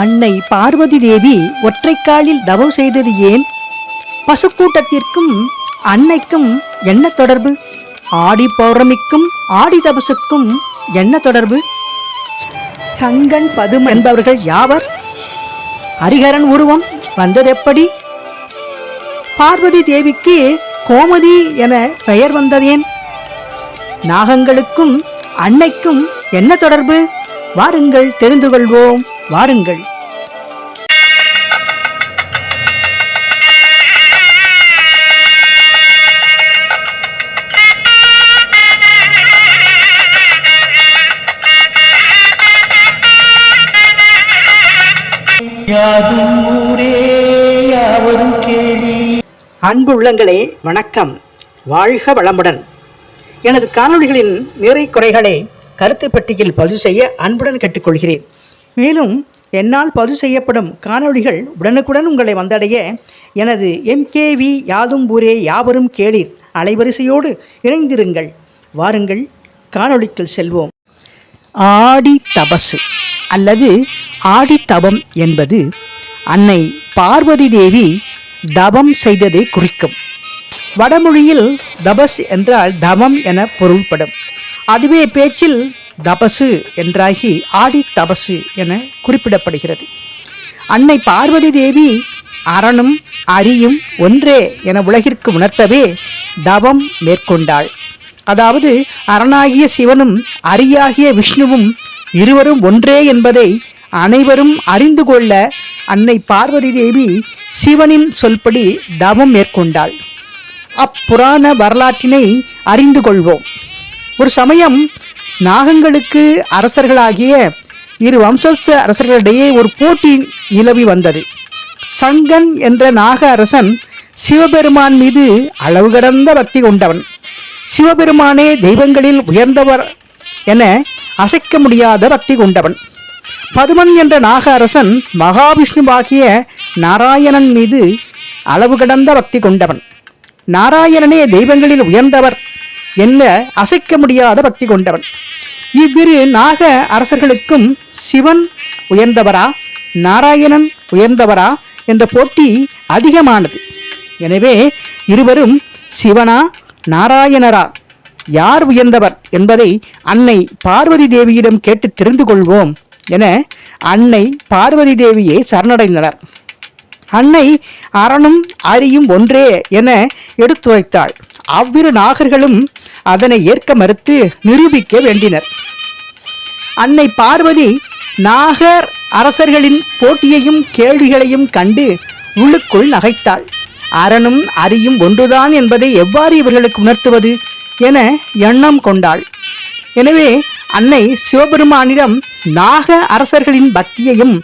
அன்னை பார்வதி தேவி ஒற்றைக்காலில் தவம் செய்தது ஏன்? பசுக்கூட்டத்திற்கும் அன்னைக்கும் என்ன தொடர்பு? ஆடி பௌர்ணமிக்கும் ஆடி தபசுக்கும் என்ன தொடர்பு? சங்கன் பதுமன். என்பவர்கள் யாவர்? ஹரிஹரன் உருவம் வந்ததெப்படி? பார்வதி தேவிக்கு கோமதி என பெயர் வந்ததேன்? நாகங்களுக்கும் அன்னைக்கும் என்ன தொடர்பு? வாருங்கள் தெரிந்து கொள்வோம். வாருங்கள். அன்பு உள்ளங்களே வணக்கம். வாழ்க வளமுடன். எனது காணொளிகளின் நிறை குறைகளை கருத்து பெட்டியில் பதிவு செய்ய அன்புடன் கேட்டுக்கொள்கிறேன். மேலும் என்னால் பதிவு செய்யப்படும் காணொளிகள் உடனுக்குடன் உங்களை வந்தடைய எனது எம்கேவி யாதும் ஊரே யாவரும் கேளீர். அலைவரிசையோடு இணைந்திருங்கள். வாருங்கள் காணொளிக்குள் செல்வோம். ஆடி தபசு அல்லது ஆடி என்பது அன்னை பார்வதி தேவி தவம் செய்ததை குறிக்கும். வடமொழியில் தபஸ் என்றால் தவம் என பொருள்படும். அதுவே பேச்சில் தபசு என்றாகி ஆடி தபசு என குறிப்பிடப்படுகிறது. அன்னை பார்வதி தேவி அரணும் அரியும் ஒன்றே என உலகிற்கு உணர்த்தவே தவம் மேற்கொண்டாள். அதாவது அரணாகிய சிவனும் அரியாகிய விஷ்ணுவும் இருவரும் ஒன்றே என்பதை அனைவரும் அறிந்து கொள்ள அன்னை பார்வதி தேவி சிவனின் சொல்படி தவம் மேற்கொண்டாள். அப்புராண வரலாற்றினை அறிந்து கொள்வோம். ஒரு சமயம் நாகங்களுக்கு அரசர்களாகிய இரு வம்சத்து அரசர்களிடையே ஒரு போட்டி நிலவி வந்தது. சங்கன் என்ற நாக அரசன் சிவபெருமான் மீது அளவு கடந்த பக்தி கொண்டவன். சிவபெருமானே தெய்வங்களில் உயர்ந்தவர் என அசைக்க முடியாத பக்தி கொண்டவன். பதுமன் என்ற நாக அரசன் மகாவிஷ்ணுவாகிய நாராயணன் மீது அளவு கடந்த பக்தி கொண்டவன். நாராயணனே தெய்வங்களில் உயர்ந்தவர். என்ன அசைக்க முடியாத பக்தி கொண்டவன். இவ்விரு நாக அரசர்களுக்கும் சிவன் உயர்ந்தவரா நாராயணன் உயர்ந்தவரா என்ற போட்டி அதிகமானது. எனவே இருவரும் சிவனா நாராயணரா யார் உயர்ந்தவர் என்பதை அன்னை பார்வதி தேவியிடம் கேட்டு தெரிந்து கொள்வோம் என அன்னை பார்வதி தேவியை சரணடைந்தனர். அன்னை அரணும் அரியும் ஒன்றே என எடுத்துரைத்தாள். அவ்விரு நாகர்களும் அதனை ஏற்க மறுத்து நிரூபிக்க வேண்டினர். அன்னை பார்வதி நாகர் அரசர்களின் போட்டியையும் கேள்விகளையும் கண்டு உள்ளுக்குள் நகைத்தாள். அரணும் அரியும் ஒன்றுதான் என்பதை எவ்வாறு இவர்களுக்கு உணர்த்துவது என எண்ணம் கொண்டாள். எனவே அன்னை சிவபெருமானிடம் நாக அரசர்களின் பக்தியையும்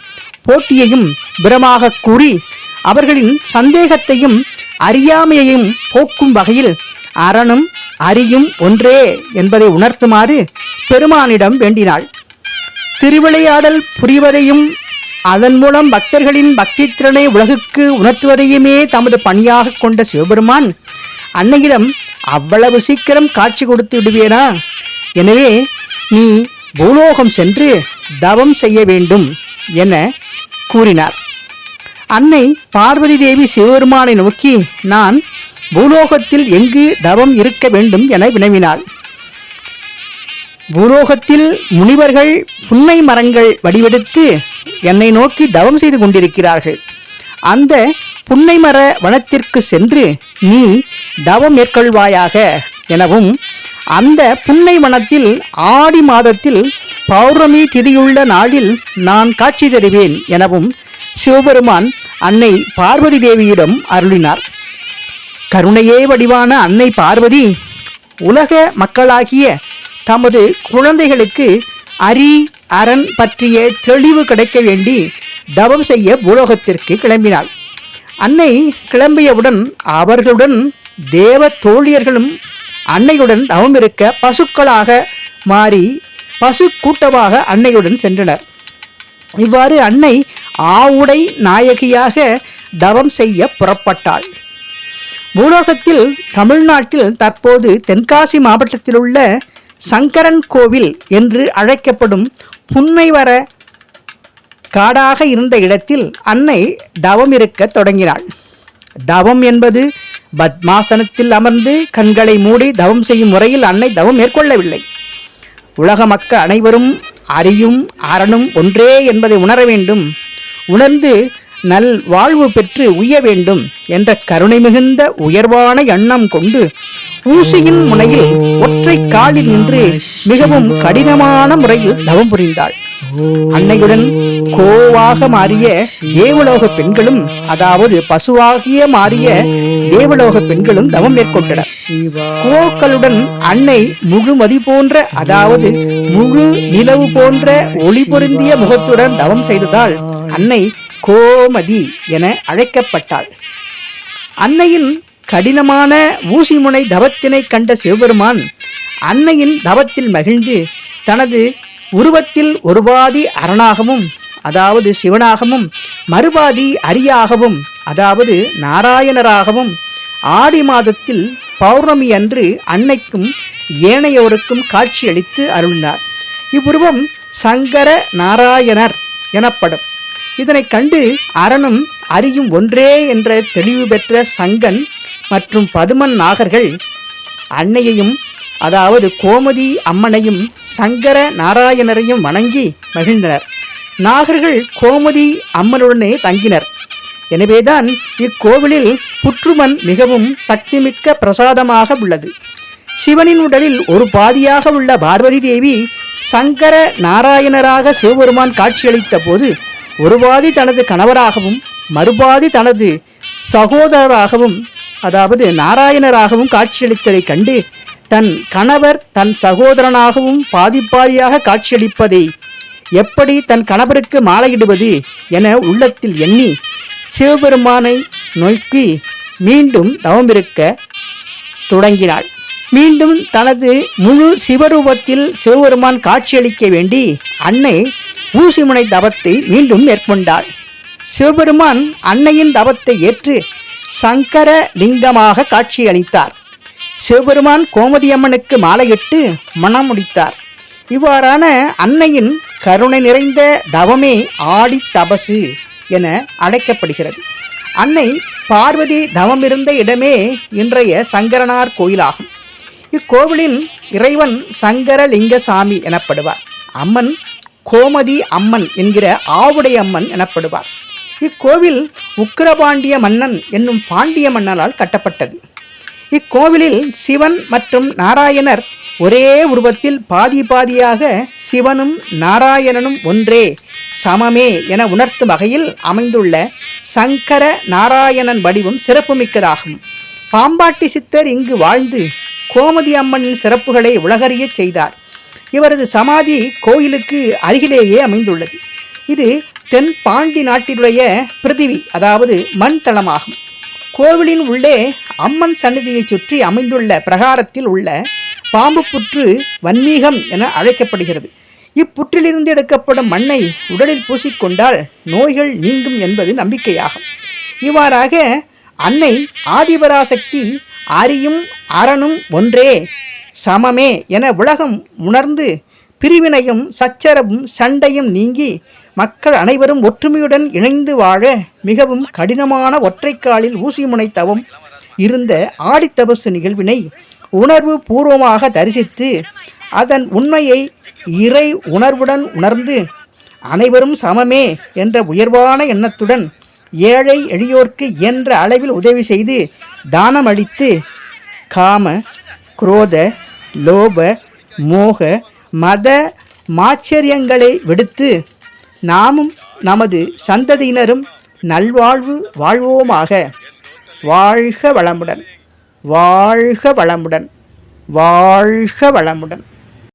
போட்டியையும் பிரமாக கூறி அவர்களின் சந்தேகத்தையும் அறியாமையையும் போக்கும் வகையில் அரணும் அரியும் ஒன்றே என்பதை உணர்த்துமாறு பெருமானிடம் வேண்டினாள். திருவிளையாடல் புரிவதையும் அதன் மூலம் பக்தர்களின் பக்தி திறனை உலகுக்கு உணர்த்துவதையுமே தமது பணியாக கொண்ட சிவபெருமான் அன்னையிடம் அவ்வளவு சீக்கிரம் காட்சி கொடுத்து விடுவேனா? எனவே நீ பூலோகம் சென்று தவம் செய்ய வேண்டும் என கூறினார். அன்னை பார்வதி தேவி சிவபெருமானை நோக்கி நான் பூலோகத்தில் எங்கு தவம் இருக்க வேண்டும் என வினவினாள். பூலோகத்தில் முனிவர்கள் புன்னை மரங்கள் வடிவெடுத்து என்னை நோக்கி தவம் செய்து கொண்டிருக்கிறார்கள். அந்த புன்னை மர வனத்திற்கு சென்று நீ தவம் மேற்கொள்வாயாக எனவும் அந்த புன்னை வனத்தில் ஆடி மாதத்தில் பௌர்ணமி திதியுள்ள நாளில் நான் காட்சி தருவேன் எனவும் சிவபெருமான் அன்னை பார்வதி தேவியிடம் அருளினார். கருணையே வடிவான அன்னை பார்வதி உலக மக்களாகிய தமது குழந்தைகளுக்கு அரி அரண் பற்றிய தெளிவு கிடைக்க வேண்டி தவம் செய்ய பூலோகத்திற்கு கிளம்பினாள். அன்னை கிளம்பியவுடன் அவர்களுடன் தேவ தோழியர்களும் அன்னையுடன் தவம் இருக்க பசுக்களாக மாறி பசு கூட்டமாக அன்னையுடன் சென்றனர். இவ்வாறு அன்னை ஆவுடை நாயகியாக தவம் செய்ய புறப்பட்டாள். பூலோகத்தில் தமிழ்நாட்டில் தற்போது தென்காசி மாவட்டத்தில் உள்ள சங்கரன் கோவில் என்று அழைக்கப்படும் புன்னைவர காடாக இருந்த இடத்தில் அன்னை தவம் இருக்கத் தொடங்கினாள். தவம் என்பது பத்மாசனத்தில் அமர்ந்து கண்களை மூடி தவம் செய்யும் முறையில் அன்னை தவம் மேற்கொள்ளவில்லை. உலக மக்கள் அனைவரும் அறியும் அறனும் ஒன்றே என்பதை உணர வேண்டும். உணர்ந்து நல் வாழ்வு பெற்று உய்ய வேண்டும் என்ற கருணை மிகுந்த உயர்வான எண்ணம் கொண்டு ஊசியின் முனையில் ஒற்றை காலில் நின்று மிகவும் கடினமான முறையில் தவம் புரிந்தாள். அன்னையுடன் கோவாக மாறிய தேவலோக பெண்களும் அதாவது பசுவாகிய மாறிய தேவலோக பெண்களும் தவம் மேற்கொண்டனர் கோக்களுடன் அன்னை முழுமதி போன்ற அதாவது முழு நிலவு போன்ற ஒளி பொருந்திய முகத்துடன் தவம் செய்ததால் அன்னை கோமதி என அழைக்கப்பட்டாள். அன்னையின் கடினமான ஊசிமுனை தவத்தினை கண்ட சிவபெருமான் அன்னையின் தவத்தில் மகிழ்ந்து தனது உருவத்தில் ஒருபாதி அரணாகவும் அதாவது சிவனாகவும் மறுபாதி அரியாகவும் அதாவது நாராயணராகவும் ஆடி மாதத்தில் பௌர்ணமி அன்று அன்னைக்கும் ஏனையோருக்கும் காட்சியளித்து அருளினார். இவ்வுருவம் சங்கர நாராயணர் எனப்படும். இதனைக் கண்டு அரணும் அறியும் ஒன்றே என்ற தெளிவு பெற்ற சங்கன் மற்றும் பதுமன் நாகர்கள் அன்னையையும் அதாவது கோமதி அம்மனையும் சங்கர நாராயணரையும் வணங்கி மகிழ்ந்தனர். நாகர்கள் கோமதி அம்மனுடனே தங்கினர். எனவேதான் இக்கோவிலில் புற்றுமன் மிகவும் சக்திமிக்க பிரசாதமாக உள்ளது. சிவனின் உடலில் ஒரு பாதியாக உள்ள பார்வதி தேவி சங்கர நாராயணராக சிவபெருமான் காட்சியளித்த போது ஒரு பாதி தனது கணவராகவும் மறுபாதி தனது சகோதரராகவும் அதாவது நாராயணராகவும் காட்சியளித்ததைக் கண்டு தன் கணவர் தன் சகோதரனாகவும் பாதிப்பாதியாக காட்சியளிப்பதை எப்படி தன் கணவருக்கு மாலையிடுவது என உள்ளத்தில் எண்ணி சிவபெருமானை நோக்கி மீண்டும் தவமிருக்க தொடங்கினாள். மீண்டும் தனது முழு சிவரூபத்தில் சிவபெருமான் காட்சியளிக்க வேண்டி அன்னை ஊசிமுனை தவத்தை மீண்டும் மேற்கொண்டாள் சிவபெருமான் அன்னையின் தவத்தை ஏற்று சங்கர லிங்கமாக காட்சியளித்தார். சிவபெருமான் கோமதியம்மனுக்கு மாலையிட்டு மனம் முடித்தார். இவ்வாறான அன்னையின் கருணை நிறைந்த தவமே ஆடி தபசு என அழைக்கப்படுகிறது. அன்னை பார்வதி தவம் இருந்த இடமே இன்றைய சங்கரனார் கோயிலாகும். இக்கோவிலின் இறைவன் சங்கரலிங்கசாமி எனப்படுவார். அம்மன் கோமதி அம்மன் என்கிற ஆவுடை அம்மன் எனப்படுவார். இக்கோவில் உக்கிரபாண்டிய மன்னன் என்னும் பாண்டிய மன்னனால் கட்டப்பட்டது. இக்கோவிலில் சிவன் மற்றும் நாராயணர் ஒரே உருவத்தில் பாதி பாதியாக சிவனும் நாராயணனும் ஒன்றே சமமே என உணர்த்தும் வகையில் அமைந்துள்ள சங்கர நாராயணன் வடிவம் சிறப்புமிக்கதாகும். பாம்பாட்டி சித்தர் இங்கு வாழ்ந்து கோமதி அம்மனின் சிறப்புகளை உலகறியச் செய்தார். இவரது சமாதி கோயிலுக்கு அருகிலேயே அமைந்துள்ளது. இது தென் பாண்டி நாட்டினுடைய பிரதிவி அதாவது மண் தளமாகும். கோவிலின் உள்ளே அம்மன் சன்னதியைச் சுற்றி அமைந்துள்ள பிரகாரத்தில் உள்ள பாம்பு புற்று வன்மீகம் என அழைக்கப்படுகிறது. இப்புற்றிலிருந்து எடுக்கப்படும் மண்ணை உடலில் பூசிக்கொண்டால் நோய்கள் நீங்கும் என்பது நம்பிக்கையாகும். இவ்வாறாக அன்னை ஆதிபராசக்தி அரியும் அறனும் ஒன்றே சமமே என உலகம் உணர்ந்து பிரிவினையும் சச்சரவும் சண்டையும் நீங்கி மக்கள் அனைவரும் ஒற்றுமையுடன் இணைந்து வாழ மிகவும் கடினமான ஒற்றைக்காலில் ஊசி முனைத்தவம் இருந்த ஆடித்தபசு நிகழ்வினை உணர்வு பூர்வமாக தரிசித்து அதன் உண்மையை இறை உணர்வுடன் உணர்ந்து அனைவரும் சமமே என்ற உயர்வான எண்ணத்துடன் ஏழை எளியோர்க்கு இயன்ற அளவில் உதவி செய்து தானம் அளித்து காம குரோத லோப மோக மத மாச்சரியங்களை விடுத்து நாமும் நமது சந்ததியினரும் நல்வாழ்வு வாழ்வோமாக. வாழ்க வளமுடன். வாழ்க வளமுடன். வாழ்க வளமுடன்.